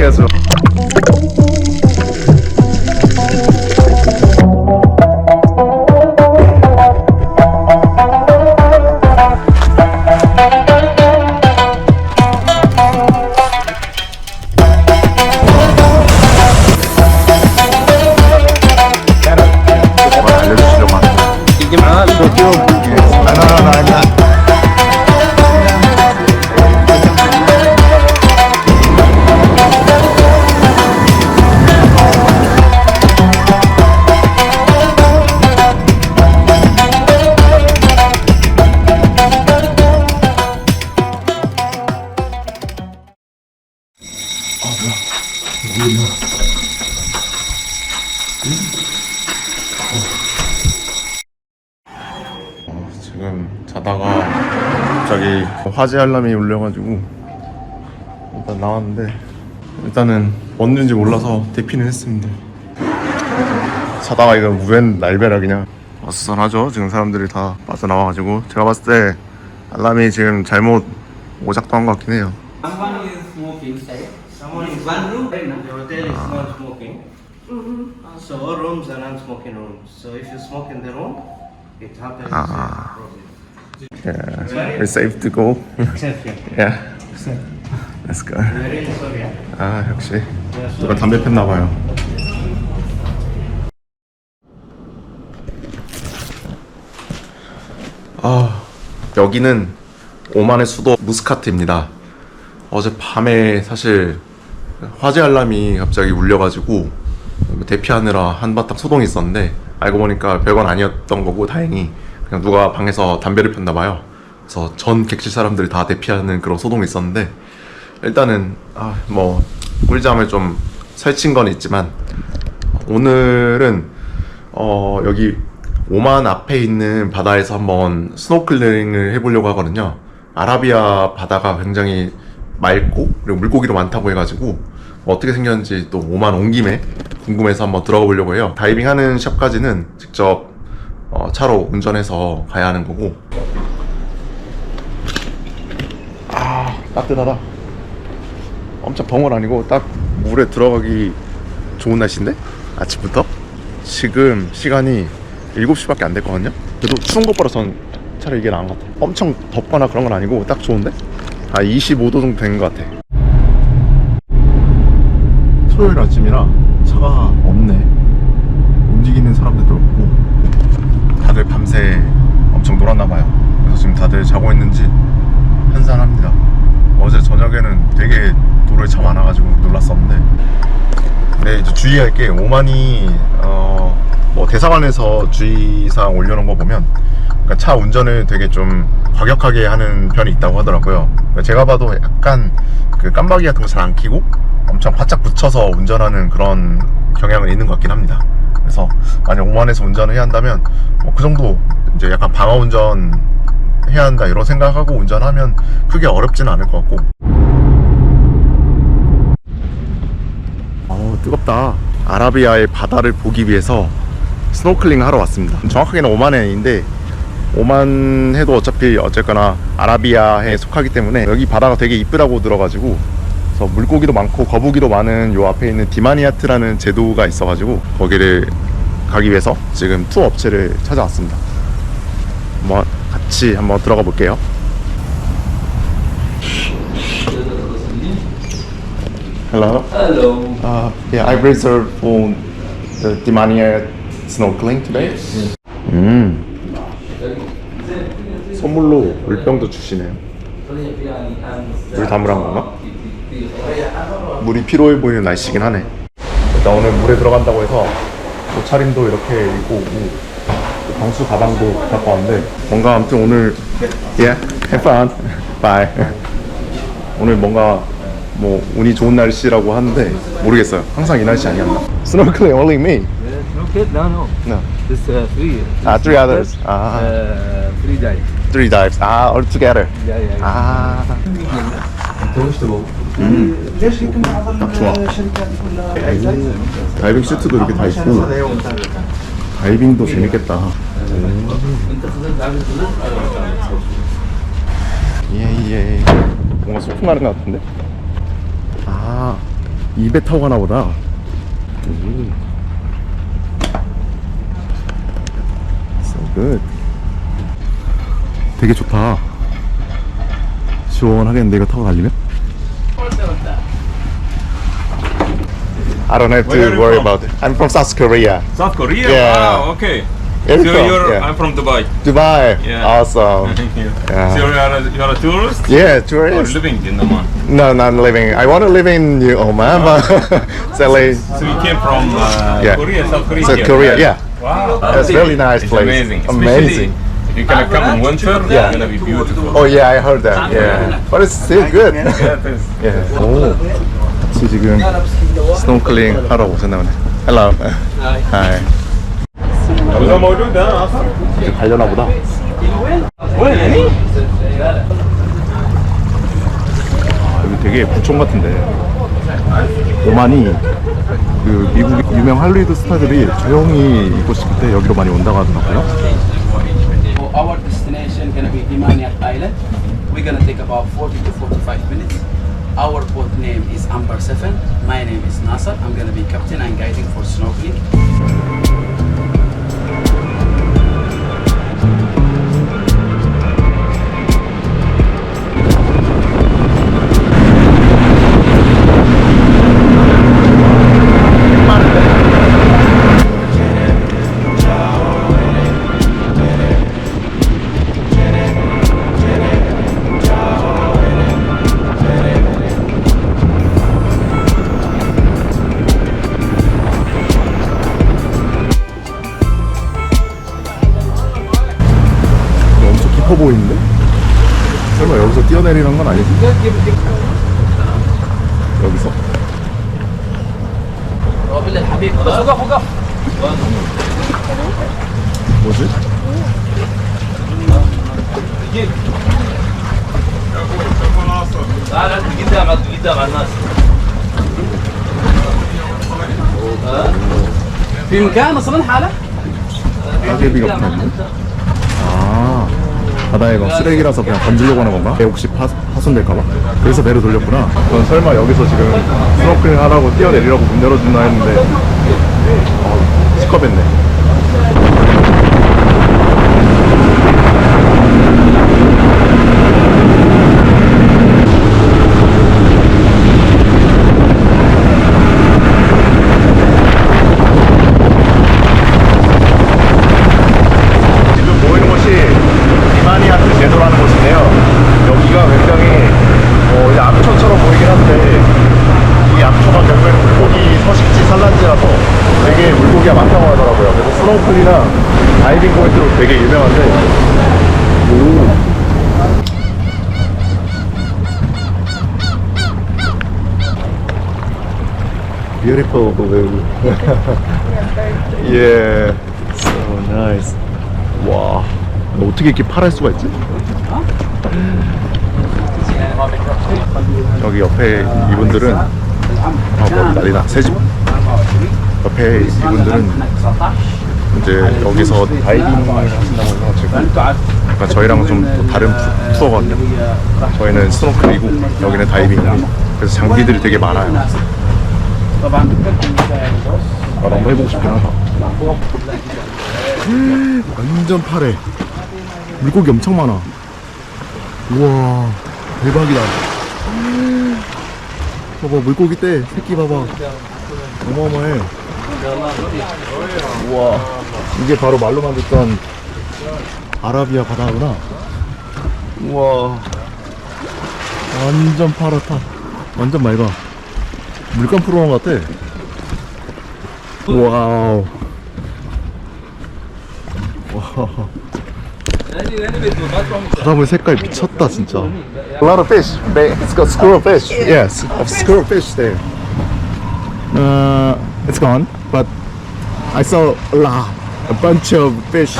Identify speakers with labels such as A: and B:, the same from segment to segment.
A: podcast. 화재 알람이 울려가지고 일단 나왔는데 일단은 뭔지 몰라서 대피는 했습니다. 자다가 이거 웬 날벼락 그냥. 어수선하죠. 지금 사람들이 다 빠져나와가지고. 제가 봤을 때 알람이 지금 잘못 오작동한 것 같긴 해요.
B: Someone
A: Yeah, we're safe to go.
B: Yeah.
A: let's go. 아 역시 누가. 담배 폈나 봐요. 아 여기는 오만의 수도 무스카트입니다. 어제 밤에 사실 화재 알람이 갑자기 울려가지고 대피하느라 한바탕 소동이 있었는데 알고 보니까 별건 아니었던 거고 다행히 그냥 누가 방에서 담배를 폈나 봐요. 그래서 전 객실 사람들이 다 대피하는 그런 소동이 있었는데 일단은 아, 뭐 꿀잠을 좀 설친 건 있지만 오늘은 어, 여기 오만 앞에 있는 바다에서 한번 스노클링을 해보려고 하거든요. 아라비아 바다가 굉장히 맑고 그리고 물고기도 많다고 해가지고 어떻게 생겼는지 또 오만 온 김에 궁금해서 한번 들어가 보려고 해요. 다이빙 하는 샵까지는 직접 어, 차로 운전해서 가야 하는 거고. 아 따뜻하다. 엄청 벙어는 아니고 딱 물에 들어가기 좋은 날씨인데? 아침부터? 지금 시간이 7시밖에 안 됐거든요? 그래도 추운 것보다 전 차라리 이게 나은 것 같아 엄청 덥거나 그런 건 아니고 딱 좋은데? 아 25도 정도 된 것 같아. 토요일 아침이라 차가 없네. 움직이는 사람들도 없고 다들 밤새 엄청 놀았나 봐요. 그래서 지금 다들 자고 있는지 한산합니다. 어제 저녁에는 되게 노를 차 많아가지고 놀랐었는데. 네 이제 주의할 게 오만이 어, 뭐 대사관에서 주의사항 올려놓은 거 보면 그러니까 차 운전을 되게 좀 과격하게 하는 편이 있다고 하더라고요. 그러니까 제가 봐도 약간 그 깜박이 같은 거 잘 안 켜고 엄청 바짝 붙여서 운전하는 그런 경향은 있는 것 같긴 합니다 그래서 만약 오만에서 운전을 해야 한다면 뭐 그 정도 이제 약간 방어 운전 해야 한다 이런 생각하고 운전하면 크게 어렵지는 않을 것 같고. 어우 뜨겁다. 아라비아의 바다를 보기 위해서 스노클링 하러 왔습니다. 정확하게는 오만해인데 오만 해도 어차피 어쨌거나 아라비아에 속하기 때문에 여기 바다가 되게 이쁘다고 들어가지고 그래서 물고기도 많고 거북이도 많은 요 앞에 있는 디마니아트라는 제도가 있어가지고 거기를 가기 위해서 지금 투어 업체를 찾아왔습니다 한번 같이 한번 들어가 볼게요 Hello.
C: Hello.
A: Uh, yeah, I reserved for the Dimania snorkeling today. 음. 선물로 물병도 주시네요. 물 담으란 건가? 물이 필요해 보이는 날씨긴 하네. 일단 오늘 물에 들어간다고 해서 옷차림도 이렇게 입고 오고 또 방수 가방도 갖고 왔는데 뭔가 아무튼 오늘 have fun. bye. 오늘 뭔가 뭐 운이 좋은 날씨라고 하는데 모르겠어요. 항상 이 날씨 아니었나? Snorkeling only me.
C: No kid? No, no.
A: No.
C: This uh, three.
A: Ah, three others. Ah,
C: Uh, three dive.
A: three dives. Ah, all together.
C: Yeah, yeah. yeah.
A: 아, 딱 좋아. 다이빙 슈트도 이렇게 다 있고 다이빙도 재밌겠다. 예예. 뭔가 소풍 가는 것 같은데? 아, 입에 타고 가나 보다. 오. So good. 되게 좋다. 시원하겠는데 이거 타고 달리면? I don't have
D: Where
A: to worry
D: from?
A: about it. I'm from South Korea,
D: South Korea?
A: Yeah.
D: Wow, okay.
A: Yeah,
D: so you're,
A: yeah.
D: I'm from Dubai.
A: Dubai.
D: Yeah.
A: Awesome. Yeah.
D: So you are, a, you are a tourist?
A: Yeah,
D: or
A: tourist.
D: living in Oman?
A: No, not living. I want to live in New Oman, oh. but sadly,
D: So you came from uh,
A: Yeah.
D: Korea, South Korea?
A: South. Korea. Yeah.
D: Wow.
A: That's really nice
D: it's
A: place.
D: Amazing.
A: Amazing.
D: If you're gonna come in winter,
A: Yeah.
D: it's gonna be beautiful.
A: Oh yeah, I heard that. Yeah, but it's still good.
D: Yeah.
A: Yeah. Oh. 지금 스노클링 하러 오셨나보네.
D: 헬로 하이
A: 이제 갈려나 보다. 아, 여기 되게 부촌 같은데. 오만이 그 미국 유명 할리우드 스타들이 조용히 입고 싶을 때 여기로 많이 온다고 하더라고요.
E: Our destination gonna be Himania Island. We're gonna take about 40 to 45 minutes. Our boat name is Amber 7. My name is Nasser. I'm gonna be captain and guiding for snorkeling.
A: 뭐지?
E: في مكان اصلا حالة؟
A: 따개비가 붙어있네 아 바다에 막 쓰레기라서 그냥 던지려고 하는 건가? 배 혹시 파, 파손될까봐? 그래서 배를 돌렸구나 전 설마 여기서 지금 스노클링 하라고 뛰어내리라고 문 열어준다 했는데 어, 시커했네 지금 보이는 곳이 이마니아트 제도라는 곳인데요. 여기가 굉장히 어, 이제 암초처럼 보이긴 한데 이 암초가 결국에는 물고기 서식지 산란지라서 되게 물고기가 많다고 하더라고요. 그래서 스노클이나 다이빙 포인트로 되게 유명한데 오. Beautiful blue. yeah, 나이스. 와, 어떻게 이렇게 파랄 수가 있지? 여기 옆에 이분들은 아, 뭐 난리나 새집. 옆에 이분들은 이제 여기서 다이빙 하신다고 해가지고 약간 저희랑 좀 다른 투어거든요. 저희는 스노클이고 여기는 다이빙 그래서 장비들이 되게 많아요. 아, 너무 해보고 싶긴 하다. 완전 파래. 물고기 엄청 많아. 우와, 대박이다. 봐봐, 물고기 떼. 새끼 봐봐. 어마어마해. 우와, 이게 바로 말로만 듣던 아라비아 바다구나. 우와, 완전 파랗다. 완전 맑아. 물감 프로원 같아. 와우. 와. 바닷물 색깔 미쳤다 진짜. A lot of fish. They, it's got squirrel fish. Yes, of squirrel fish there. Uh, it's gone, but I saw a lot, a bunch of fish.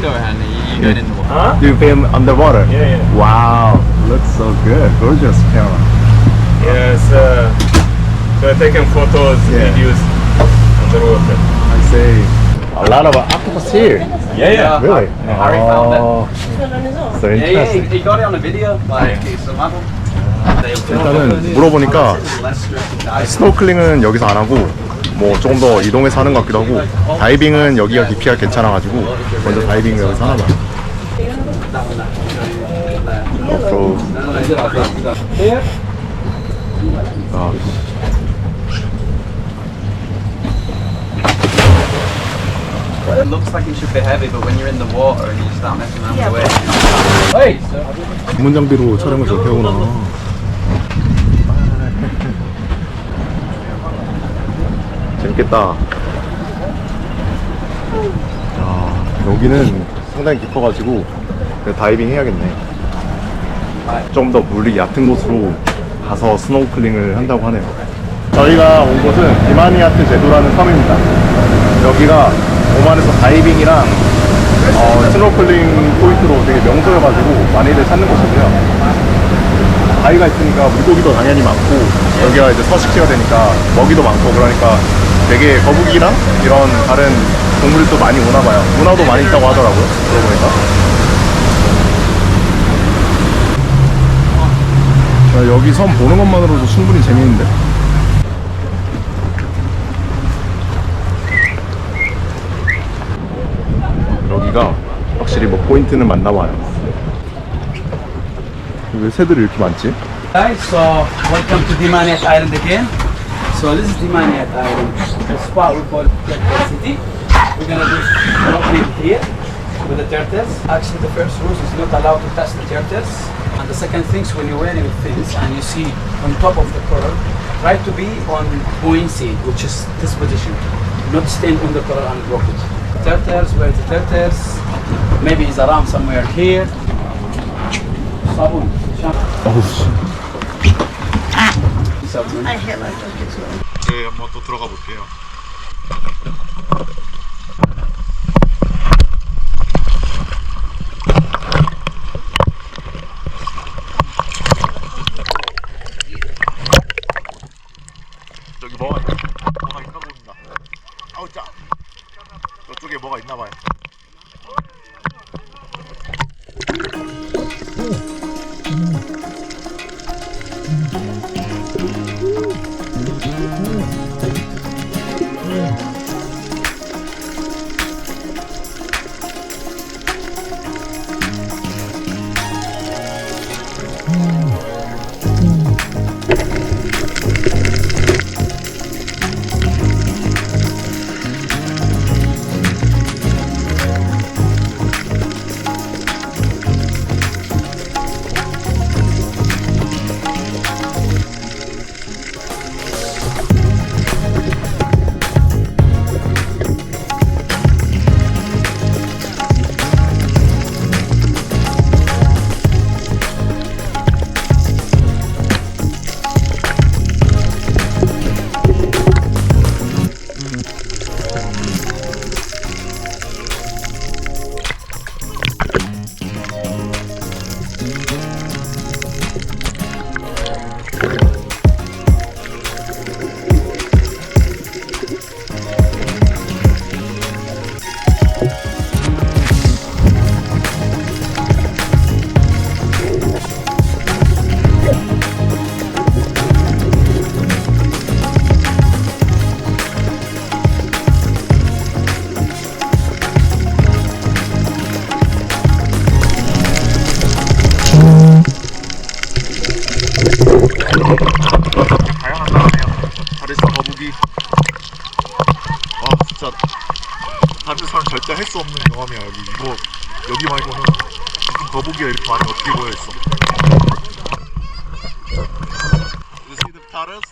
A: Do you film underwater?
D: Yeah, yeah.
A: Wow, looks so good. Gorgeous camera.
D: Yes, uh, so taking photos,
A: Yeah.
D: videos underwater.
A: I see. A lot of octopus here.
D: Yeah, yeah.
A: Really?
E: Harry found it.
A: Oh, so
E: Yeah, yeah,
A: interesting.
E: he, he got it on a video. Like, it's a model.
A: 일단은 물어보니까 스노클링은 여기서 안 하고 뭐 조금 더 이동해서 하는 것 같기도 하고 다이빙은 여기가 깊이가 괜찮아가지고 먼저 다이빙 여기서 하나 봐요. 앞으로 아,
E: It looks like it should be heavy, but when you're in the water and you start messing around with the waves,
A: 전문 장비로 촬영을 저렇게 하구나. 재밌겠다. 야, 여기는 상당히 깊어가지고 그냥 다이빙 해야겠네. 좀 더 물이 얕은 곳으로 가서 스노우클링을 한다고 하네요. 저희가 온 곳은 비마니아트 제도라는 섬입니다. 여기가 오만에서 다이빙이랑 어, 스노클링 포인트로 되게 명소여가지고 많이들 찾는 곳이고요. 바위가 있으니까 물고기도 당연히 많고 여기가 이제 서식지가 되니까 먹이도 많고 그러니까 되게 거북이랑 이런 다른 동물들도 많이 오나 봐요. 문화도 많이 있다고 하더라고요. 들어보니까. 야, 여기 섬 보는 것만으로도 충분히 재미있는데? 여기가 확실히 뭐 포인트는 맞나 봐요. 왜 새들이 이렇게 많지?
E: Guys, so welcome to Dimaniat Island again. So this is Dimaniat Island, the spot we call Turtle City. We're gonna do snorkeling here with the turtles. Actually, the first rule is not allowed to touch the turtles. And the second thing is when you're wearing fins and you see on top of the coral, try to be on buoyancy, which is this position. Not stand on the coral and drop it. Turtles, where the turtles? Maybe it's around somewhere here. Sabun.
A: 어우 씨.
E: Sabun.
A: 네, 한번 또 들어가 볼게요. 저 거북이가 이렇게 많이 어떻게 모여 있어. You see the turtles?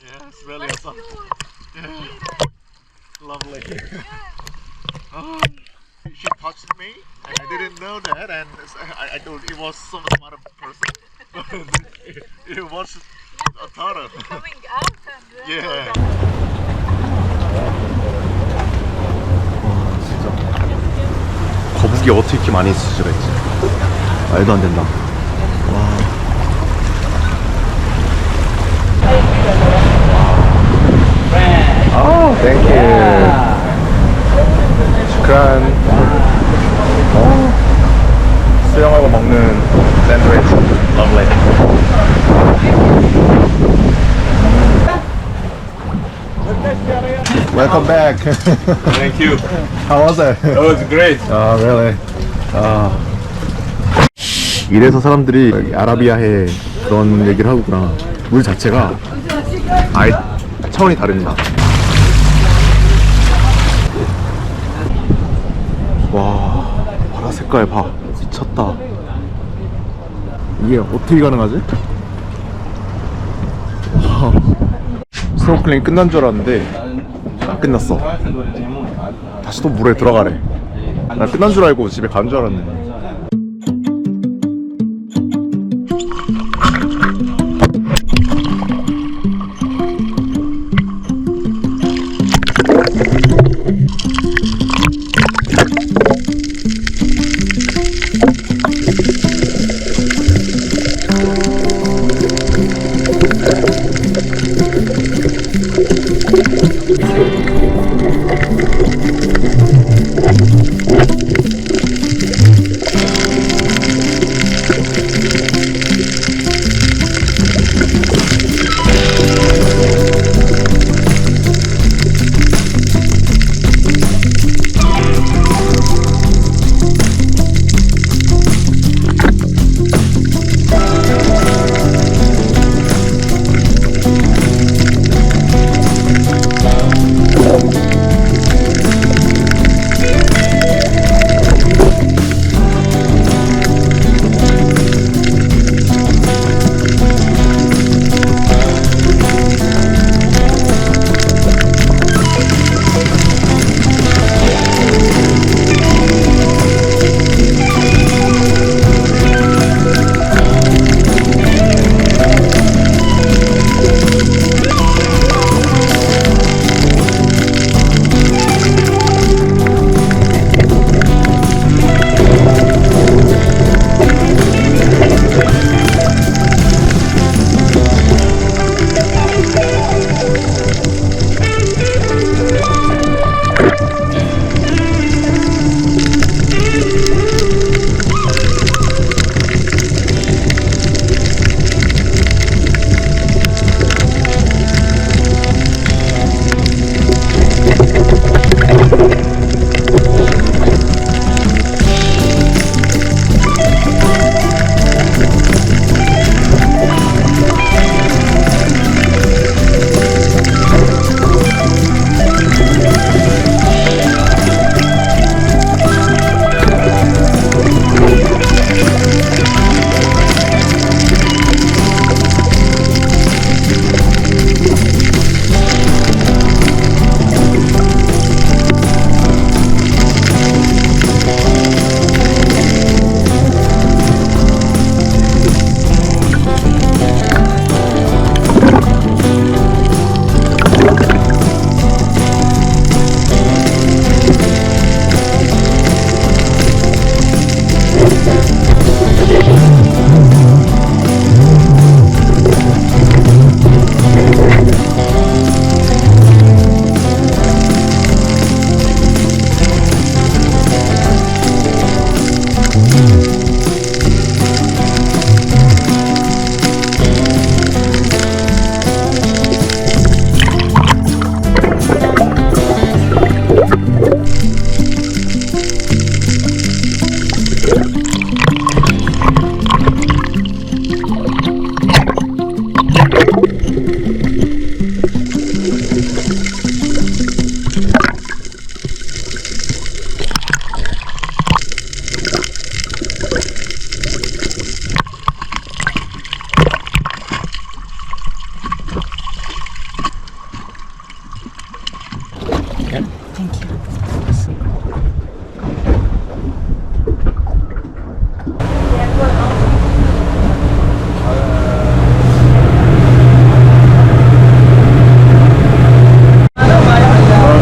A: yeah, it's really awesome. Yeah. Lovely. oh, she touched me, and I didn't know that, and I, I thought it was some other person. it, it was a turtle.
F: coming out and
A: Yeah. 거북이 어떻게 이렇게 많이 있을 수가 있지? 말도 안 된다. 와. 아, 땡큐. 그란. 어. 수영하고 먹는 샌드위치. 러블리. Welcome back.
D: Thank you.
A: How was it?
D: It was great.
A: Oh, really? Oh. 이래서 사람들이 아라비아해 그런 얘기를 하구나. 물 자체가 아예 차원이 다릅니다. 와, 바다 색깔 봐. 미쳤다. 이게 어떻게 가능하지? 와. 스노클링 끝난 줄 알았는데 안 끝났어. 다시 또 물에 들어가래. 나 끝난 줄 알고 집에 간 줄 알았네.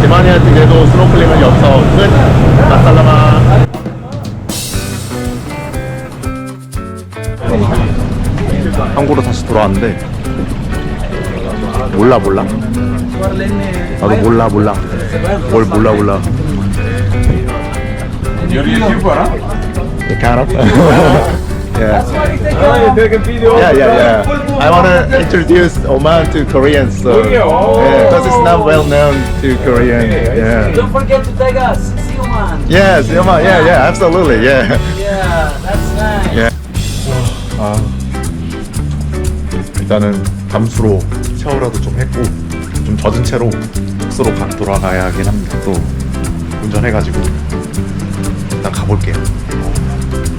A: 대만이한테도 스노클링은 여기서 끝. 마살라마. 한국으로 다시 돌아왔는데 몰라 몰라. 나도 몰라 몰라. 뭘 몰라 몰라.
D: Huh?
A: kind of. Yeah.
D: Oh, you?
A: Yeah, yeah, yeah. I want to introduce Oman to Koreans, so?
D: Oh.
A: because it's not well known to Korean. Yeah.
E: Don't forget to tag us. See you, man.
A: Yes, Oman. Yeah, yeah, absolutely. Yeah.
E: Yeah, that's nice.
A: 예. 아, 일단은 잠수로 샤워라도 좀 했고 좀 젖은 채로 숙소로 가, 돌아가야 하긴 합니다. 또 운전해가지고 일단 가볼게요.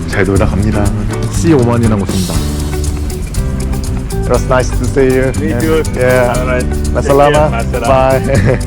A: 잘 놀다 갑니다. See 오만이라고 씁니다. It was nice to see you.
D: Me too.
A: Yeah.
D: Take care. Masalama.
A: Bye.